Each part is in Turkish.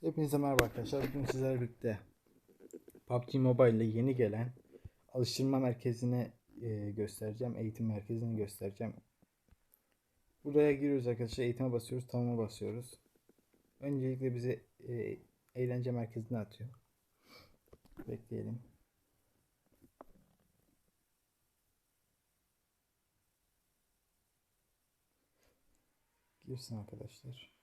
Hepinize merhaba arkadaşlar. Bugün sizlerle birlikte PUBG Mobile ile yeni gelen alıştırma merkezini e, göstereceğim. Eğitim merkezini göstereceğim. Buraya giriyoruz arkadaşlar. Eğitime basıyoruz. Tamam'a basıyoruz. Öncelikle bizi e, eğlence merkezine atıyor. Bekleyelim. Girsin arkadaşlar.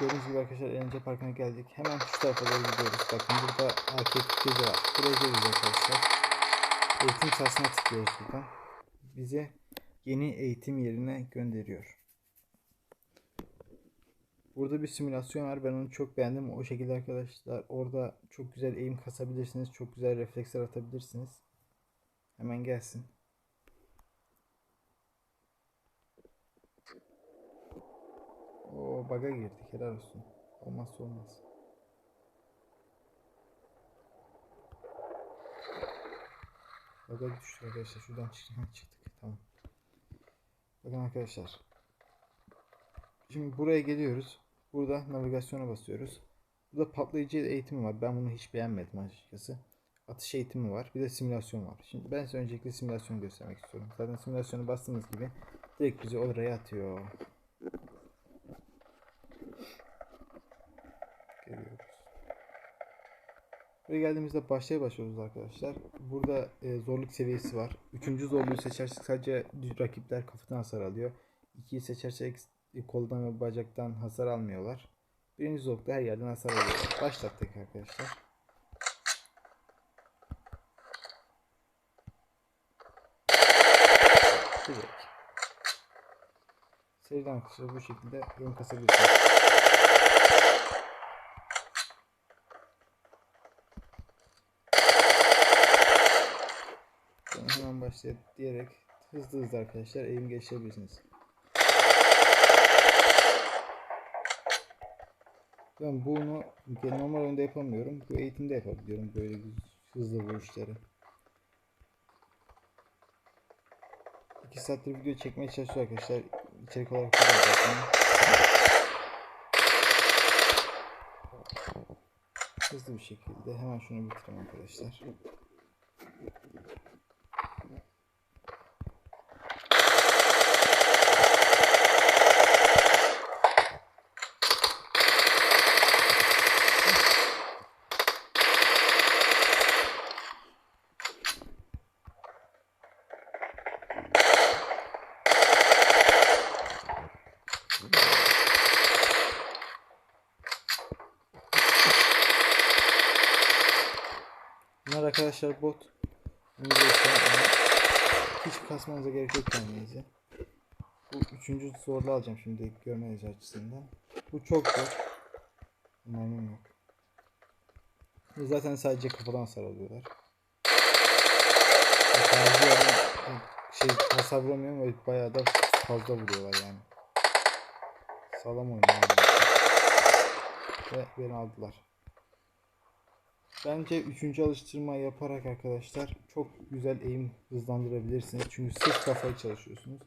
Gördüğünüz gibi arkadaşlar eğlence parkına geldik. Hemen şu tarafa doğru gidiyoruz. Bakın burada arcade gezi var. Buraya geliyoruz arkadaşlar. Eğitim sahasına tıklıyoruz buradan. Bizi yeni eğitim yerine gönderiyor. Burada bir simülasyon var. Ben onu çok beğendim. O şekilde arkadaşlar orada çok güzel eğim kasabilirsiniz. Çok güzel refleksler atabilirsiniz. Hemen gelsin. O baga girdik helal olsun. Olmazsa olmaz. Baga düştük arkadaşlar. Şuradan çıktık. çıktık. Tamam. Bakın arkadaşlar. Şimdi buraya geliyoruz. Burada navigasyona basıyoruz. Burada patlayıcı eğitimi var. Ben bunu hiç beğenmedim açıkçası. Atış eğitimi var. Bir de simülasyon var. Şimdi ben size öncelikle simülasyonu göstermek istiyorum. Zaten simülasyonu bastığınız gibi direkt bizi oraya atıyor. Geliyoruz. Buraya geldiğimizde başlaya başlıyoruz arkadaşlar. Burada e, zorluk seviyesi var. Üçüncü zorluğu seçersek sadece düz rakipler kafadan hasar alıyor. İkiyi seçersek e, koldan ve bacaktan hasar almıyorlar. Birinci zorlukta her yerden hasar alıyorlar. Başlattık arkadaşlar. Direkt. Seriden arkadaşlar bu şekilde yorum kasabilirsiniz. Ben hemen başlayıp diyerek hızlı hızlı arkadaşlar eğim geçirebilirsiniz. Ben bunu normal oyunda yapamıyorum. Bu eğitimde yapabiliyorum böyle hızlı vuruşları. 2 saattir video çekmeye çalışıyor arkadaşlar. İçerik olarak. Hızlı bir şekilde hemen şunu bitireyim arkadaşlar. Bunlar arkadaşlar bot. İşte- hiç kasmanıza gerek yok kendinize. Bu üçüncü zorlu alacağım şimdi görmeniz açısından. Bu çok zor. Mermim yok. Zaten sadece kafadan sarılıyorlar. Şey hasar vuramıyorum ve bayağı da fazla vuruyorlar yani. Sağlam oynuyor. yani. Ve beni aldılar. Bence üçüncü alıştırma yaparak arkadaşlar çok güzel eğim hızlandırabilirsiniz. Çünkü sırf kafayı çalışıyorsunuz.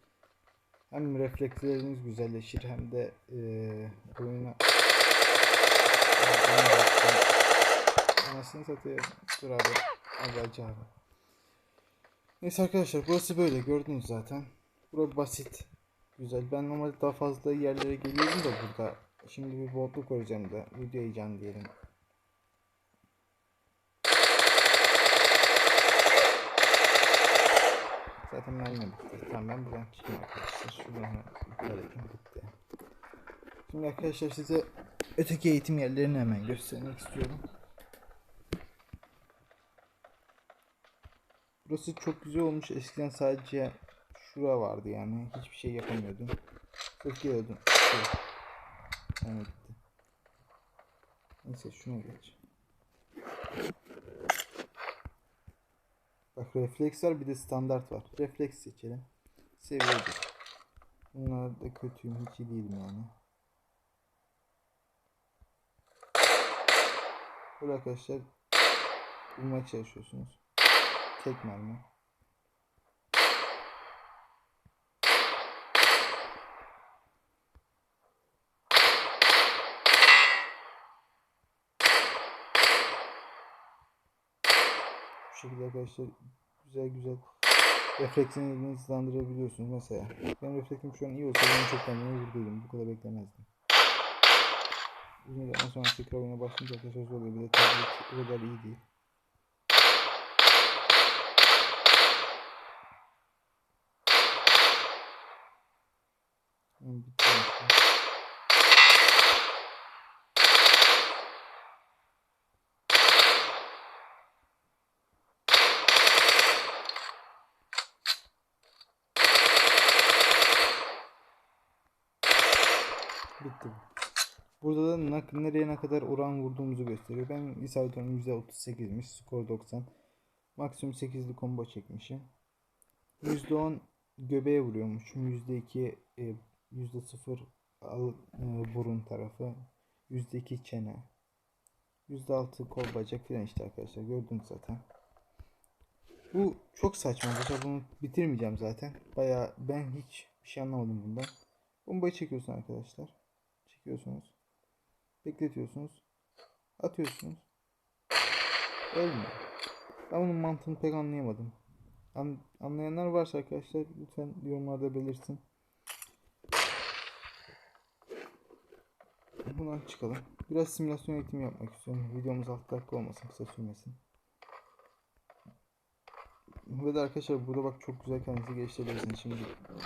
Hem refleksleriniz güzelleşir hem de eee oyuna Anasını satayım. Dur abi. Abi abi. Neyse arkadaşlar burası böyle gördünüz zaten. Burası basit. Güzel. Ben normalde daha fazla yerlere geliyordum da burada. Şimdi bir bolluk koyacağım da video heyecanı diyelim. Zaten mermi bitti. Tamam ben buradan çıkayım arkadaşlar. Şuradan iptal edeyim bitti. Şimdi arkadaşlar size öteki eğitim yerlerini hemen göstermek istiyorum. Burası çok güzel olmuş. Eskiden sadece şura vardı yani. Hiçbir şey geliyordun. Şey. Yani bitti. Neyse şuna geç. Bak refleks var bir de standart var. Refleks seçelim. Seviye bir. Bunlar da kötüyüm. Hiç iyi değilim yani. Burada arkadaşlar bulmaya çalışıyorsunuz. Tek mermi. Şekilde arkadaşlar güzel güzel refleksinizi hızlandırabiliyorsunuz mesela. Benim refleksim şu an iyi olsa ben çok kendimi vurduydum. Bu kadar beklemezdim. Uzun zaman sonra tekrar oyuna başlayınca arkadaşlar zor oluyor. Bir de tablet o kadar iyi değil. Bitti Bitti bu. Burada da ne- nereye ne kadar oran vurduğumuzu gösteriyor. Ben isabet oranım %38'miş. Skor 90. Maksimum 8'li combo çekmişim. %10 göbeğe vuruyormuşum. %2 e, %0 al, e, burun tarafı. %2 çene. %6 kol bacak filan işte arkadaşlar. Gördünüz zaten. Bu çok saçma arkadaşlar. Bunu bitirmeyeceğim zaten. Baya ben hiç bir şey anlamadım bundan. Bombayı çekiyorsun arkadaşlar. Çekiyorsunuz. Bekletiyorsunuz. Atıyorsunuz. Ölmüyor. Ben bunun mantığını pek anlayamadım. An- anlayanlar varsa arkadaşlar lütfen yorumlarda belirsin. Buradan çıkalım. Biraz simülasyon eğitimi yapmak istiyorum. Videomuz 6 dakika olmasın, kısa sürmesin. Ve de arkadaşlar burada bak çok güzel kendinizi geliştirebilirsiniz. Şimdi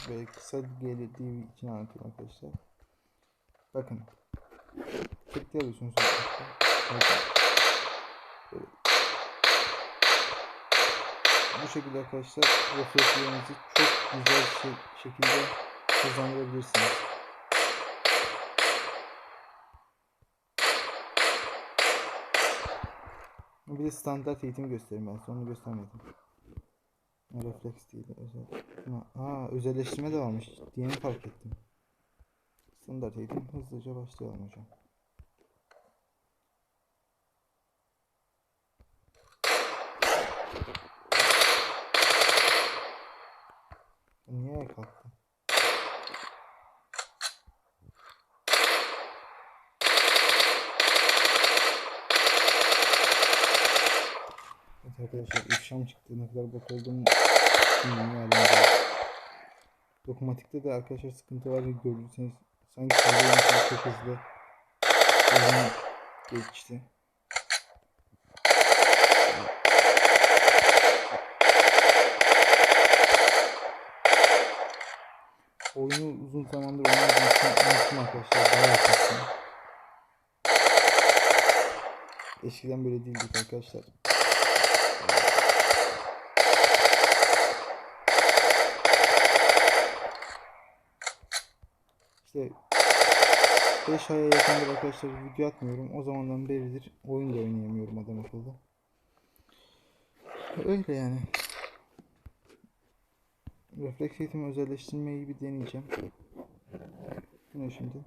böyle kısa geldiği için anlatıyorum arkadaşlar. Bakın. Tekli alıyorsunuz. Bu şekilde arkadaşlar reflekslerinizi çok güzel şey, şekilde hızlandırabilirsiniz. Bir de standart eğitimi göstereyim ben. Sonra göstermedim. Refleks değil. Özel. Ha, özelleştirme de varmış. Diğerini fark ettim. Standart eğitim hızlıca başlayalım hocam. Niye ayağa kalktın? Evet arkadaşlar ifşam çıktı. Ne kadar bok bilmiyorum yani. Dokunmatikte de arkadaşlar sıkıntı var görürseniz sanki kaldırmışlar çok hızlı uzun geçti. Oyunu uzun zamandır oynamadığım için unuttum arkadaşlar. Bayağı çektim. Eskiden böyle değildik arkadaşlar. İşte 5 aya yakındır arkadaşlar video atmıyorum. O zamandan beridir oyun da oynayamıyorum adam akıllı. Öyle yani. Refleks eğitimi özelleştirmeyi bir deneyeceğim. Bu ne şimdi?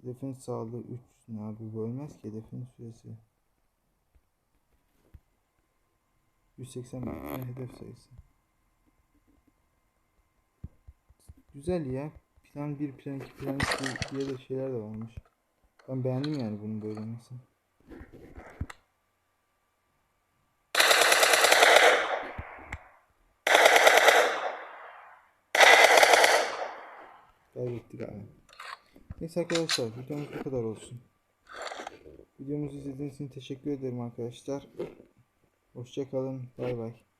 Hedefin sağlığı 3. Ne abi bu ölmez ki hedefin süresi. 180 metre hedef sayısı. Güzel ya. Plan 1, plan 2, plan 3 diye de şeyler de varmış. Ben beğendim yani bunun böyle olmasını. Kaybettik abi. Neyse arkadaşlar videomuz bu kadar olsun. Videomuzu izlediğiniz için teşekkür ederim arkadaşlar. Hoşçakalın. Bay bay.